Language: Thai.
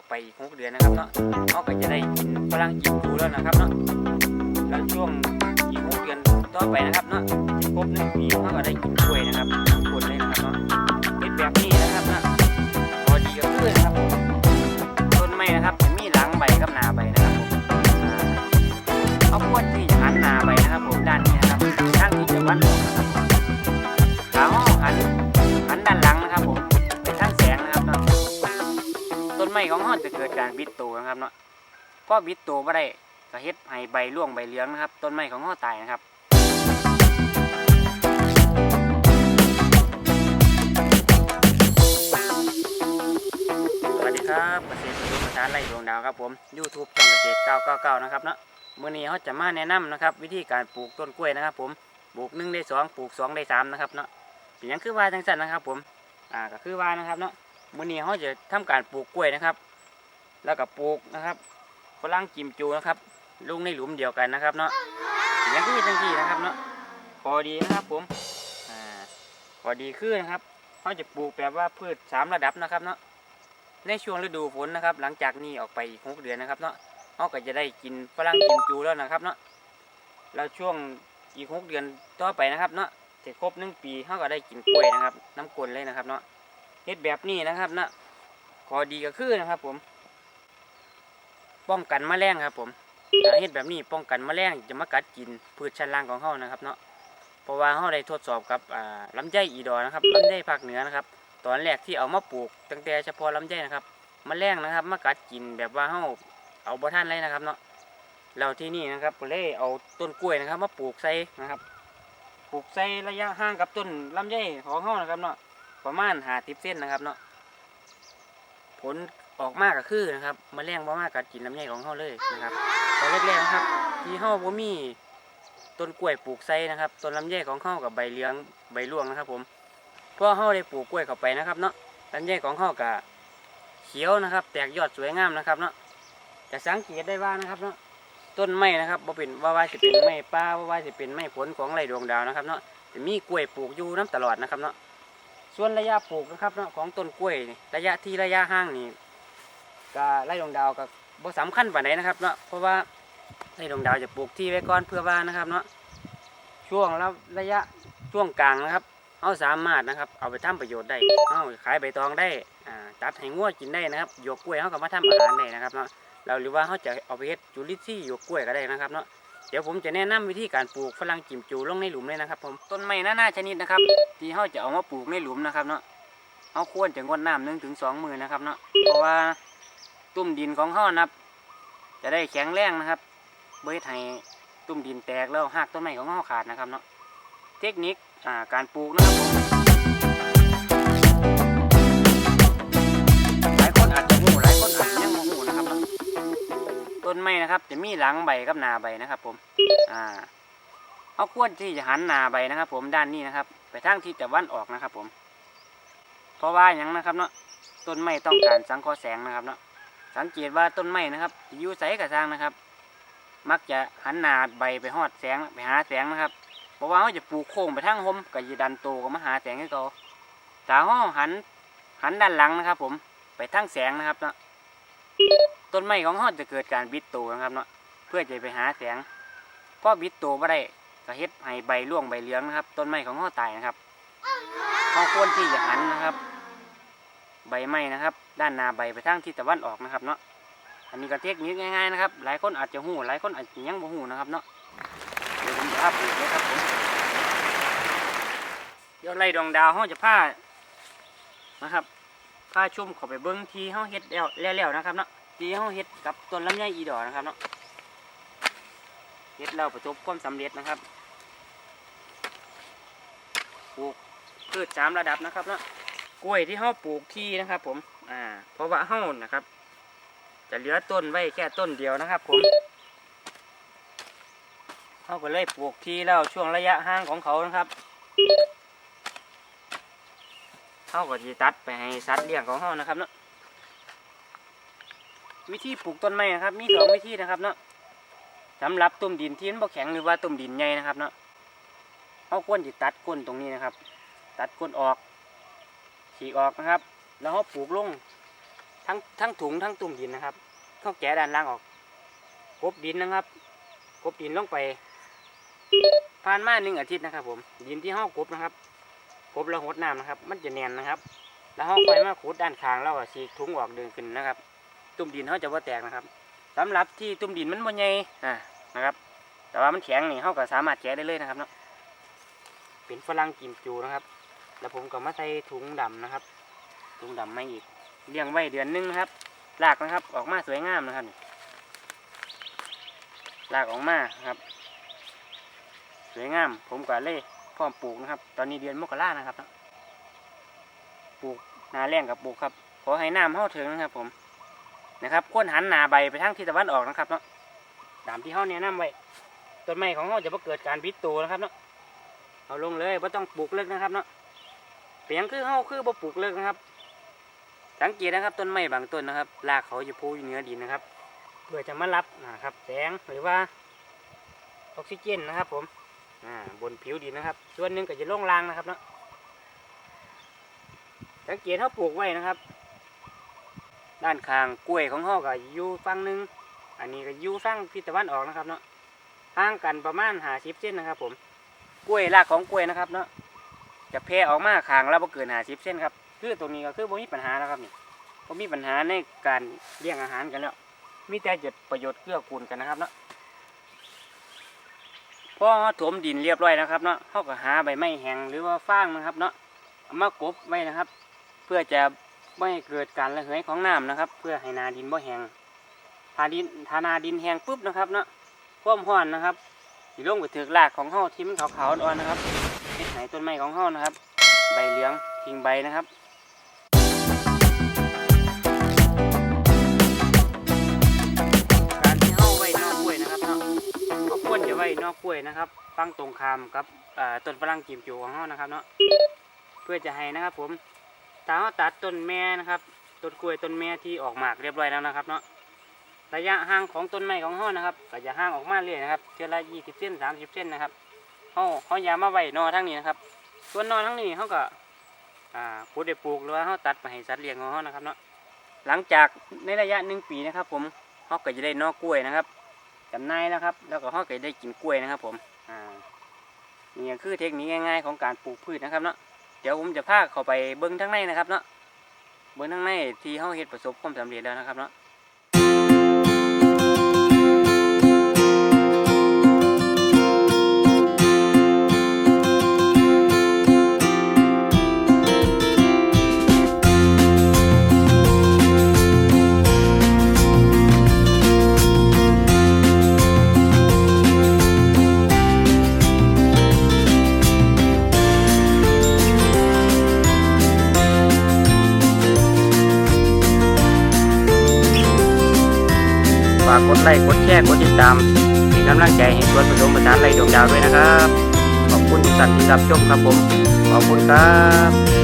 อกไปอีกหกเดือนนะครับเนาะเขาก็จะได้กินพลังกิมดูแล้วนะครับเนาะแล้วช่วงอีกหกเดือนต่อไปนะครับเนาะครบหนึ่งปีเขาก็ได้กินกล้วยนะครับทั้งคนเลยนะครับเนาะเป็นแบบนี้ จะเกิดการบิดโตนะครับเนาะพอบิดโตบ่ได้ก็เฮ็ดให้ใบร่วงใบเหลืองนะครับ ต้นไม้ของเราตายนะครับสวัสดีครับเกษตรผสมผสานไร่ดวงดาวครับผม YouTube ช่องเกษตร999นะครับเนาะมื้อนี้เขาจะมาแนะนำนะครับ วิธีการปลูกต้นกล้วยนะครับ ผมปลูก1ได้2ปลูก2ได้3นะครับเนาะเป็นยังคือว่าจังซั่นนะครับ ผมอ่าก็คือว่านะครับเนาะมื้อนี้เขาจะทำการปลูกกล้วยนะครับ แล้วก็ปลูกนะครับฝรั่งกิมจูนะครับลุงในหลุมเดียวกันนะครับเนาะอย่างที่จังที่นะครับเนาะพอดีนะครับผมอ่าพอดีคือนนะครับเขาจะปลูกแบบว่าพืชสามระดับนะครับเนาะในช่วงฤดูฝนนะครับ หลังจากนี้ออกไปอีกหกเดือนนะครับเนาะเขาก็จะได้กินฝรั่งกิมจูแล้วนะครับเนาะแล้วช่วงอีกหกเดือนต่อไปนะครับเนาะจะครบหนึ่งปีเขาก็ได้กินกล้วยนะครับ น้ำกลนเลยนะครับเนาะเฮ็ดแบบนี้นะครับเนาะขอดีก็คือนะครับผม ป้องกันแมลงครับ ผมอ่าเฮ็ดแบบนี้ป้องกันแมลงจะมากัดกินพืชชั้นล่างของเฮานะครับเนาะเพราะว่าเฮาได้ทดสอบกับอ่าลำไยอีดอนะครับลำไยภาคเหนือนะครับ ตอนแรกที่เอามาปลูกตั้งแต่เฉพาะลำไยนะครับมแมลงนะครับ มากัดกินแบบว่าเฮาเอาบ่ทันเลยนะครับเนาะแล้วที่นี่นะครับก็เลยเอาต้นกล้วยนะครับ มาปลูกใส่นะครับปลูกใส่ระยะห่างกับต้นลำไยของเฮานะครับเนาะประมาณหาทิปเส้นนะครับเนาะผล ออกมากก็คือนะครับมแมลงบ่มากกัดกินลำไยของเฮาเลยนะครับตอนแรกๆนะครับ ที่เฮาบ่มีต้นกล้วยปลูกใส่นะครับต้นลำไยของเฮากับใบเหลืองใบร่วงนะครับ ผมพอเฮาได้ปลูกกล้วยเข้าไปนะครับเนาะลำไยของเฮาก็เขียวนะครับ แตกยอดสวยงามนะครับเนาะจะสังเกตได้ว่านะครับเนาะต้นไม้นะครับบ่เป็นว่าว่าสิเป็นไม้ป่าว่าว่าสิเป็นไม้ผลของไรดวงดาวนะครับเนาะจะมีกล้วยปลูกอยู่น้ำตลอดนะครับเนาะส่วนระยะปลูกนะครับเนาะของต้นกล้วยนี่ระยะที่ระยะห่างนี่ ก็ไร่ดวงดาวก็บ่สำคัญปานใดนะครับเนาะเพราะว่าไร่ดวงดาวจะปลูกที่ไว้ก่อนเพื่อว่านะครับเนาะช่วงแล้วระยะช่วงกลางนะครับเอาสามารถนะครับเอาไปทำประโยชน์ได้เอาขายใบตองได้อ่าตัดให้งัวกินได้นะครับหยวกกล้วยเขาก็มาทำอาหารได้นะครับเนาะเราหรือว่าเขาจะเอาไปเฮ็ดจุลินทรีย์หยวกกล้วยก็ได้นะครับเนาะเดี๋ยวผมจะแนะนำวิธีการปลูกฝรั่งกิมจูลงในหลุมเลยนะครับผมต้นไม้นานาชนิดนะครับที่เขาจะเอามาปลูกในหลุมนะครับเนาะเขาควรจะงดน้ำหนึ่งถึงสองมือนะครับเนาะเพราะว่า ตุ้มดินของเขานะครับ จะได้แข็งแรงนะครับเบื่อให้ตุ้มดินแตกแล้วหักต้นไม้ของเขาขาดนะครับเนาะเทคนิคาการปลูกนะครับผมหลายคนอาจจะหูหลายคนอาจจะยังหูนะครับ ต้นไม้นะครับจะมีหลังใบกับหนาใบนะครับผมอ่าเขาควรที่จะหันหน้าไปนะครับ ผมด้านนี้นะครับ ไปทางที่ตะวันออกนะครับ ผม เพราะว่าอย่างนะครับเนาะต้นไม้ต้องการสังเคราะห์แสงนะครับเนาะ สังเกตว่าต้นไม้นะครับอยู่ใสกระทางนะครับ มักจะหันหนาใบไปหอดแสงไปหาแสงนะครับเพราะว่าเขาจะปลูกโค้งไปทางหมก็จะดันโตก็มาหาแสงให้เขาถ้าเขาหันหันด้านหลังนะครับ ผมไปทางแสงนะครับเนาะต้นไม้ของเขาจะเกิดการบิดโตนะครับเนาะเพื่อจะไปหาแสงพอบิดโตบ่ได้ก็เฮ็ดให้ใบร่วงใบเหลืองนะครับ ต้นไม้ของเราตายนะครับเราควรที่จะหันนะครับ ใบไม้นะครับ ด้านหน้าใบไปทางทิศตะวันออกนะครับเนาะอันนี้ก็เทคนิคง่ายๆนะครับหลายคนอาจจะหูหลายคนอาจจะยังบ่หูนะครับเนาะเดี๋ยวผมจะพาไปเลยครับผมเดี๋ยวไล่ดวงดาวเขาจะพานะครับพาชุ่มเข้าไปเบิ้งที่เขาเฮ็ดแล้วแล้วๆนะครับเนาะที่เขาเฮ็ดกับต้นลำไยอีดอนะครับเนาะเฮ็ดแล้วประสบความสำเร็จนะครับปลูกพืชสามระดับนะครับเนาะกล้วยที่เฮาปลูกที่นะครับผม อ่า เพราะว่าเฮานะครับ จะเหลือต้นไว้แค่ต้นเดียวนะครับผมเฮาก็เลยปลูกที่แล้วช่วงระยะห่างของเขานะครับเฮาก็จะตัดไปให้สัตว์เลี้ยงของเฮานะครับเนาะวิธีปลูกต้นไม้นะครับ มีสองวิธีนะครับเนาะสำหรับตุ่มดินที่มันบ่แข็งหรือว่าตุ่มดินใหญ่นะครับเนาะเอาควรจะตัดก้นตรงนี้นะครับ ตัดก้นออกฉีกออกนะครับ แล้วเขาปลูกลงทั้งทั้งถุงทั้งตุ่มดินนะครับเขาแกะด้านล่างออกกบดินนะครับกบดินลงไปผ่านมาหนึ่งอาทิตย์นะครับ ผม ดินที่ห้ากบนะครับกบแล้วหดน้ำนะครับ มันจะแน่นนะครับ แล้วห้องไฟมาขุดด้านข้างแล้วก็ฉีกถุงออกเดินขึ้นนะครับ ตุ่มดินเขาจะว่าแตกนะครับสำหรับที่ตุ่มดินมันบ่ใหญ่อ่านะครับ แต่ว่ามันแข็งนี่เขาก็สามารถแกะได้เลยนะครับเนาะเป็นฝรั่งกิมจูนะครับ แล้วผมก็มาใส่ถุงดำนะครับ ถุงดำมาอีกเลี้ยงไว้เดือนหนึงนะครับลากนะครับ ออกมาสวยงามนะครับนี่ลากออกมาครับ สวยงาม ผมก็เลยพร้อมปลูกนะครับ ตอนนี้เดือนมกรานะครับปลูกนาแรงกับปลูกครับ ขอให้น้ำเข้าถึงนะครับ ผมนะครับควรหันหนาใบไปทางทิศตะวันออกนะครับเนาะตามที่เข้าแนะนำไว้ต้นไม้ของเขาจะบ่เกิดการบิดตัวนะครับเนาะเอาลงเลยว่าต้องปลูกเลิกนะครับเนาะเปียงคือเข้าคือบ่ปลูกเลิกนะครับ สังเกตนะครับต้นไม้บางต้นนะครับรากเขาจะพูอยู่เหนือดินนะครับ เพื่อจะมารับนะครับแสงหรือว่าออกซิเจนนะครับ ผมบนผิวดินนะครับ ส่วนหนึ่งก็จะล่องลางนะครับเนาะสังเกตเขาปลูกไว้นะครับ ด้านข้างกล้วยของเขาก็อยู่ฝั่งหนึ่งอันนี้ก็อยู่ฝั่งทิศตะวันออกนะครับเนาะห่างกันประมาณหาสิบเซนนะครับ ผมกล้วยรากของกล้วยนะครับ เนาะจะแผ่ออกมาข้างละบ่เกินหาสิบเซนครับ คือตรงนี้ก็คือบ่มีปัญหาแล้วครับนี่บ่มีปัญหาในการเลี้ยงอาหารกันแล้ว มีแต่จะประโยชน์เกื้อกูลกันนะครับเนาะพอถมดินเรียบร้อยนะครับเนาะเขาก็หาใบไม้แห้งหรือว่าฟางนะครับ เนาะมากบไว้นะครับ เพื่อจะไม่ให้เกิดการระเหยของน้ำนะครับ เพื่อให้นาดินบ่แห้งถ้าดินถ้านาดินแห้งปุ๊บนะครับเนาะความร้อนนะครับสิลงไปถึกรากของเฮาที่มันขาวๆอ่อนนะครับเฮ็ดให้ต้นไม้ของเฮานะครับ ใบเหลืองทิ้งใบนะครับ ไว้นอกกล้วยนะครับฟังตรงข้ามกับต้นฝรั่งกิมจูของเฮานะครับเนาะเพื่อจะให้นะครับ ผมถ้าเฮาตัดต้นแม่นะครับต้นกล้วยต้นแม่ที่ออกหมากเรียบร้อยแล้วนะครับเนาะระยะห่างของต้นไม้ของเฮานะครับก็จะห่างออกมาเรื่อยนะครับเทื่อละ20เซน30เซนนะครับเฮาเฮาอยามาไว้นอทั้งนี้นะครับ ส่วนนอนทั้งนี้เขาก็อ่าปลูกได้ปลูกหรือว่าเขาตัดไปให้สัตว์เลี้ยงของเขานะครับเนาะหลังจากในระยะหนึ่งปีนะครับ ผมเขาก็จะได้นอกกล้วยนะครับ จำนายนะครับ แล้วก็ห้อก็ได้กินกล้วยนะครับ ผมอ่านี่คือเทคนิคง่ายๆของการปลูกพืชนะครับเนาะเดี๋ยวผมจะพาเข้าไปเบิ้งทั้งในนะครับเนาะเบิ้งทั้งในที่เขาเห็ดประสบความสำเร็จแล้วนะครับเนาะ ฝากกดไลค์กดแชร์กดติดตามเป็นกำลังใจให้สวนผสมผสานไร่ดวงดาวด้วยนะครับ ขอบคุณทุกท่านที่รับชมครับผม ขอบคุณครับ